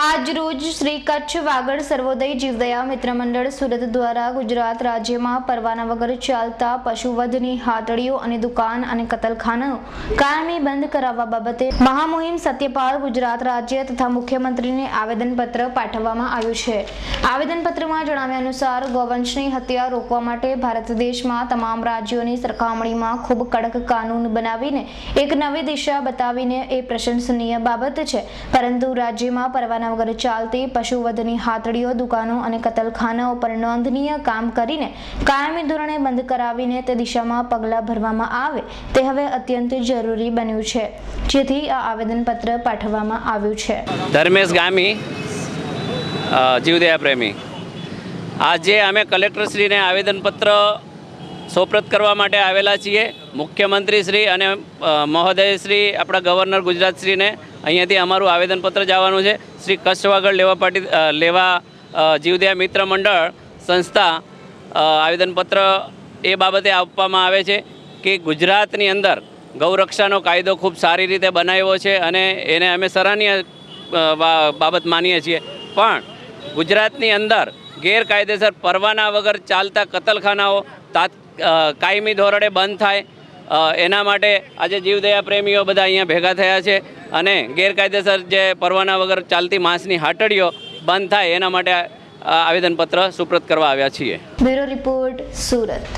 આજ રોજ શ્રી કચ્છ વાગડ સર્વોદય જીવદયા મિત્ર મંડળ સુરત દ્વારા ગુજરાત રાજ્યમાં પરવાના વગર ચાલતા પશુવધની હાટડીઓ અને દુકાન અને કતલખાનાઓ કાયમી બંધ કરાવવા બાબતે મહામુહિમ સત્યપાલ ગુજરાત રાજ્ય તથા મુખ્યમંત્રીને આવેદનપત્ર પાઠવવામાં આવ્યું છે. આવેદનપત્રમાં જણાવ્યા અનુસાર ગૌવંશની હત્યા રોકવા માટે ભારત દેશમાં તમામ રાજ્યોની સરખામણીમાં ખૂબ કડક કાનૂન બનાવીને એક નવી દિશા બતાવીને એ પ્રશંસનીય બાબત છે. પરંતુ રાજ્યમાં પરવાના વગર ચાલતી પશુવધની હાથડીઓ, દુકાનો અને કતલખાનાઓ પર નોંધનીય કામ કરીને કાયમી ધોરણે બંધ કરાવીને તે દિશામાં પગલાં ભરવામાં આવે તે હવે અત્યંત જરૂરી બન્યું છે. જેથી આ આવેદનપત્ર પાઠવવામાં આવ્યું છે. ધર્મેશ ગામી જીવદયા પ્રેમી. આજે અમે કલેક્ટરશ્રીને આવેદનપત્ર સોપ્રત કરવા માટે આવેલા છીએ. મુખ્યમંત્રી શ્રી અને મહોદયશ્રી આપણા ગવર્નર ગુજરાતશ્રીને અહીંયાથી અમારું આવેદનપત્ર જવાનું છે. શ્રી કચ્છવાગળ લેવા પાટી લેવા જીવદયા મિત્ર મંડળ સંસ્થા આવેદનપત્ર એ બાબતે આપવામાં આવે છે કે ગુજરાતની અંદર ગૌરક્ષાનો કાયદો ખૂબ સારી રીતે બનાવ્યો છે અને એને અમે સરાહનીય બાબત માનીએ છીએ. પણ ગુજરાતની અંદર ગેરકાયદેસર પરવાના વગર ચાલતા કતલખાનાઓ, તાત કાયમી ધોરણે બંધ થાય. એના માટે આજે જીવદયા પ્રેમીઓ બધા અહીંયા ભેગા થયા છે અને ગેરકાયદેસર જે પરવાના વગર ચાલતી માંસની હાટડીઓ બંધ થાય એના માટે આવેદનપત્ર સુપ્રત કરવા આવ્યા છીએ. Bureau report Surat.